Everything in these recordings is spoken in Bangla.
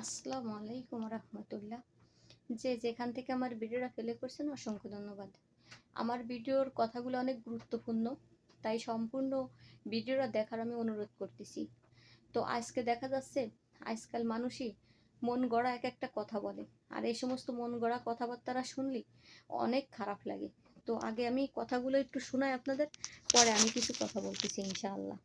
আসসালামু আলাইকুম রহমতুল্লাহ। যে যেখান থেকে আমার ভিডিওটা ফেলে করছেন, অসংখ্য ধন্যবাদ। আমার ভিডিওর কথাগুলো অনেক গুরুত্বপূর্ণ, তাই সম্পূর্ণ ভিডিওটা দেখার আমি অনুরোধ করতেছি। তো আজকে দেখা যাচ্ছে, আজকাল মানুষই মন গড়া এক একটা কথা বলে, আর এই সমস্ত মন গড়া কথাবার্তারা শুনলে অনেক খারাপ লাগে। তো আগে আমি কথাগুলো একটু শোনাই আপনাদের, পরে আমি কিছু কথা বলতেছি ইনশাআল্লাহ।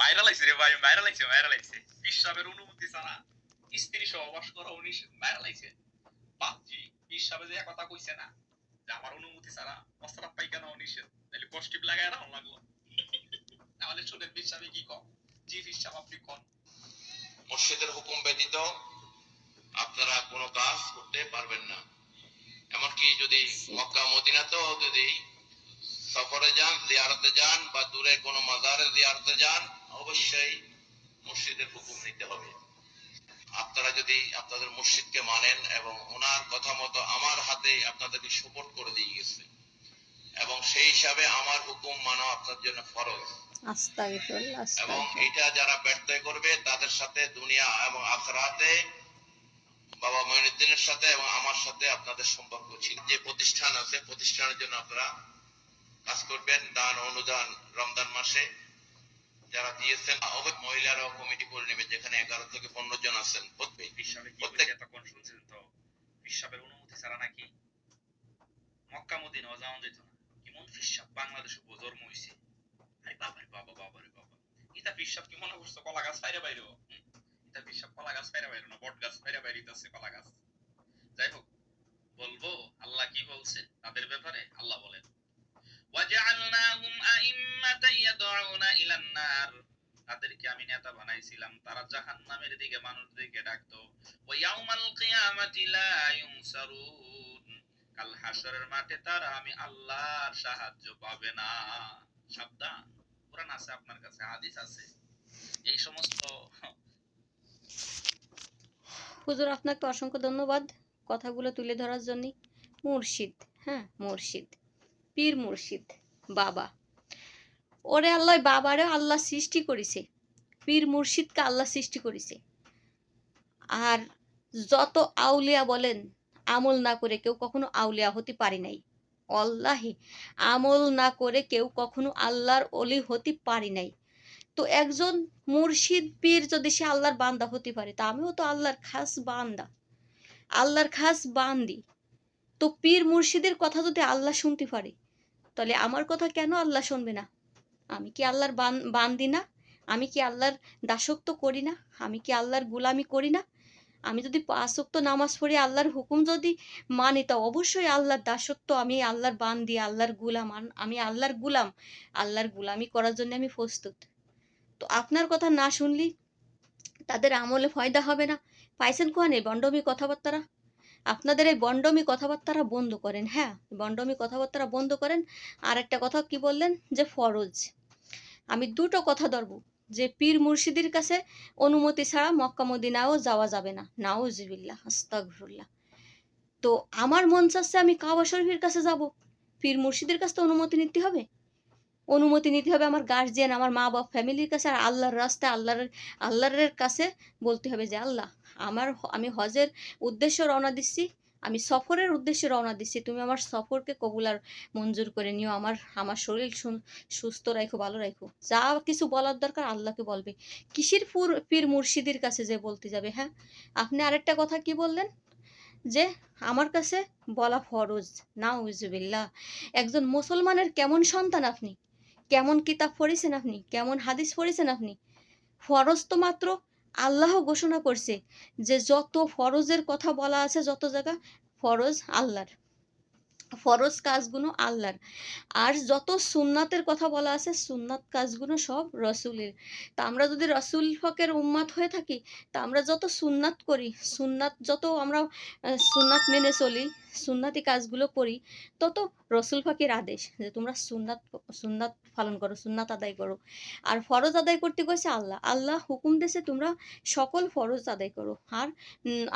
ভাইরাল আইছে রে ভাই, ভাইরাল আইছে ভাইরাল আইছে বিশ্বাবের অনুমতি ছাড়া স্ত্রী সহবাস করা উনিশ ভাইরাল আইছে বাপজি বিশ্বাবে যে কথা কইছে না, যে আমার অনুমতি ছাড়া প্রস্তাব পাইখানা অনিষেধ তাহলে কষ্টিপ লাগায় রাখুন লাগল তাহলে শুনেন বিশ্বাবে কি কম জি বিশ্বাব আপনি কন? মুর্শিদের হুকুম ব্যতীত আপনারা কোনো কাজ করতে পারবেন না। এমনকি যদি মক্কা, মদিনাতেও যদি সফরে যান, জিয়ারতে যান বা দূরে কোনো মাজারে জিয়ারতে যান, অবশ্যই মুর্শিদের হুকুম নিতে হবে। আপনারা যদি আপনাদের মুর্শিদকে মানেন এবং ওনার কথা মতো আমার হাতে আপনাদেরকে সুপোর্ট করে দিয়ে গেছে এবং সেই হিসাবে আমার হুকুম মানা আপনার জন্য ফরজ। এবং এটা যারা ব্যর্থ করবে তাদের সাথে দুনিয়া এবং আখরাতে বাবা মঈনুদ্দিনের সাথে এবং আমার সাথে আপনাদের সম্পর্ক ছিল। যে প্রতিষ্ঠান আছে প্রতিষ্ঠানের জন্য আপনারা কাজ করবেন। দান অনুদান রমজান মাসে যারা দিয়েছেন অবৈধ মহিলারাও কমিটি করে নেবে যেখানে এগারো থেকে পনেরো জন আছেন। প্রত্যেক তখন তো? বিশ্বাবের অনুমতি ছাড়া নাকি? মক্কা মদিনা যেত না। কেমন বাংলাদেশে জন্ম আরে বাবা বাবা ইতা কি মনে করছ? কলা গাছ বাইরে? বাইরে ইতা ফিসাব কলা গাছ বাইরে বাইরে না? বট গাছ বাইরে বাইরে আছে কলা গাছ। যাই হোক বলব আল্লাহ কি বলছে? তাদের ব্যাপারে আল্লাহ বলেন। ওয়াজআলনাহুম তাদেরকে আমি নেতা বানাইছিলাম। তারা জাহান্নামের দিকে মানুষদেরকে ডাকতো। ওয়া ইয়াউমাল কিয়ামাতি লা ইউনসারুন। কাল হাশরের মাঠে তারা আমি আল্লাহর সাহায্য পাবে না। কোরআন আছে আপনার কাছে, হাদিস আছে। এই সমস্ত হুজুর, আপনাকে অসংখ্য ধন্যবাদ কথাগুলো তুলে ধরার জন্য। মুর্শিদ হ্যাঁ মুর্শিদ, পীর মুর্শিদ, বাবা। ওরে আল্লাহ, বাবারে আল্লাহ সৃষ্টি করেছে। পীর মুর্শিদকে আল্লাহ সৃষ্টি করেছে। আর যত আউলিয়া বলেন, আমল না করে কেউ কখনো আউলিয়া হতে পারি নাই। অল্লাহি আমল না করে কেউ কখনো আল্লাহর অলি হতে পারি নাই। তো একজন মুর্শিদ পীর যদি সে আল্লাহর বান্দা হতে পারে, তা আমিও তো আল্লাহর খাস বান্দা। আল্লাহর খাস বান্দি। তো পীর মুর্শিদের কথা যদি আল্লাহ শুনতে পারে, তাহলে আমার কথা কেন আল্লাহ শুনবে না? আমি কি আল্লাহর বান- বান্দি না? আমি কি আল্লাহর দাসত্ব করি না? আমি কি আল্লাহর গুলামি করি না? আমি যদি আসক্ত নামাজ পড়ে, আল্লাহর হুকুম যদি মানি, তা অবশ্যই আল্লাহর দাসত্ব, আমি আল্লাহর বান্দি, আল্লাহর গুলাম। আমি আল্লাহর গুলাম, আল্লাহর গুলামি করার জন্য আমি প্রস্তুত। তো আপনার কথা না শুনলি, তাদের আমলে ফয়দা হবে না? পাইছেন কোয়ানে বন্ডমি কথাবার্তারা? আপনাদের এই বন্ডমি কথাবার্তারা বন্ধ করেন হ্যাঁ? বন্ডমি কথাবার্তারা বন্ধ করেন। আর একটা কথা কি বললেন? যে ফরজ। আমি দুটো কথা ধরবো। যে পীর মুর্শিদের কাছে অনুমতি ছাড়া মক্কা মদিনাও যাওয়া যাবে না। নাউজুবিল্লাহ, আস্তাগফিরুল্লাহ। তো আমার মন চাচ্ছে আমি কাবা শরীফের কাছে যাব। পীর মুর্শিদের কাছে তো অনুমতি নিতে হবে। অনুমতি নিতে হবে আমার গার্জিয়ান আমার মা বাপ, ফ্যামিলির কাছে আর আল্লাহর রাস্তায় আল্লাহর আল্লাহরের কাছে বলতে হবে যে, আল্লাহ, আমার আমি হজের উদ্দেশ্য রওনা দিচ্ছি। আমি সফরের উদ্দেশ্যে রওনা দিচ্ছি। তুমি আমার সফরকে কবুল আর মঞ্জুর করে নিও। আমার আমার শরীর সুস্থ রাখো ভালো রাখো যা কিছু বলার দরকার আল্লাহকে বলবে। কিসির পুর পীর মুর্শিদের কাছে যে বলতে যাবে হ্যাঁ? আপনি আরেকটা কথা কি বললেন? যে আমার কাছে বলা ফরজ না উজুবিল্লাহ একজন মুসলমানের কেমন সন্তান আপনি? কেমন কিতাব পড়েছেন আপনি? কেমন হাদিস পড়েছেন আপনি? ফরজ তো মাত্র আল্লাহ ঘোষণা করছে যে যত ফরজের কথা বলা আছে যত জায়গা ফরজ আল্লাহর। ফরজ কাজগুলো আল্লাহর। আর যত সুন্নাতের কথা বলা আছে, সুন্নাত কাজগুলো সব রসুলের। তা আমরা যদি রসুল ফকের উম্মাত হয়ে থাকি, তা আমরা যত সুন্নাত করি, সুন্নাত যত আমরা সুন্নাত মেনে চলি, সুন্নাতি কাজগুলো করি, তত রসুল ফাঁকির আদেশ যে তোমরা সুন্নাত সুন্নাত পালন করো, সুন্নাত আদায় করো। আর ফরজ আদায় করতে কইছে আল্লাহ। আল্লাহ হুকুম দেশে তোমরা সকল ফরজ আদায় করো। আর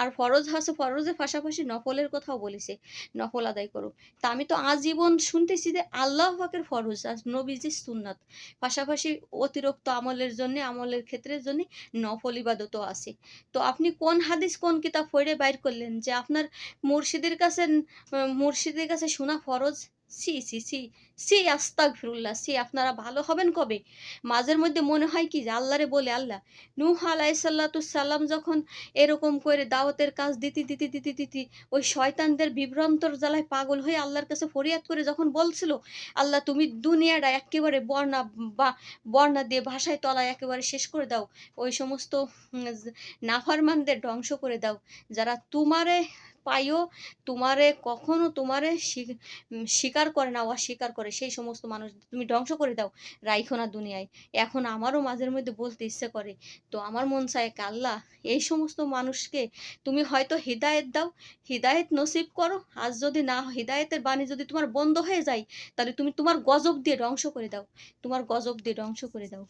আর ফরজ আছে ফরজের পাশাপাশি নফলের কথাও বলেছে, নফল আদায় করো। তা আমি তো আজীবন শুনতেছি যে আল্লাহ পাকের ফরজ আর নবীজির সুন্নাত। পাশাপাশি অতিরিক্ত আমলের জন্য, আমলের ক্ষেত্রের জন্য নফল ইবাদতও আছে। তো আপনি কোন হাদিস, কোন কিতাব পড়ে বাইর করলেন যে আপনার মুর্শিদের কাছে মুর্শিদের কাছে শোনা ফরজ? সি সি সি সি আস্তাক ফিরুল্লাহ সি, আপনারা ভালো হবেন কবে? মাঝের মধ্যে মনে হয় কি যে আল্লাহরে বলে আল্লাহ। নূহ আলাইসাল্লাতুসাল্লাম যখন এরকম করে দাওয়াতের কাজ দিতে দিতে দিতে দিতে ওই শয়তানদের বিভ্রান্তর জ্বালায় পাগল হয়ে আল্লাহর কাছে ফরিয়াদ করে যখন বলছিল, আল্লাহ, তুমি দুনিয়াটা একেবারে বর্ণা বা বর্ণা দিয়ে ভাষায় তলায় একেবারে শেষ করে দাও। ওই সমস্ত নাফারমানদের ধ্বংস করে দাও। যারা তোমারে পাইও, তোমারে কখনো তোমারে স্বী- স্বীকার করে না, অস্বীকার করে। সেই সমস্ত মানুষ, তুমি ধ্বংস করে দাও রাইখো না দুনিয়ায়। এখন আমারও মাঝের মধ্যে বলতে ইচ্ছে করে, তো আমার মন চায় আল্লাহ। এই সমস্ত মানুষকে তুমি হয়তো হৃদায়ত দাও। হৃদায়ত নসিব করো। আজ যদি না, হৃদায়তের বাণী যদি তোমার বন্ধ হয়ে যায়, তাহলে তুমি তোমার গজব দিয়ে ধ্বংস করে দাও। তোমার গজব দিয়ে ধ্বংস করে দাও।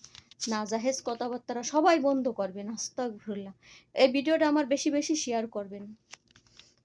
না জাহেজ কথাবার্তা সবাই বন্ধ করবেন। আস্তাগফিরুল্লাহ। এই ভিডিওটা আমার বেশি বেশি শেয়ার করবেন।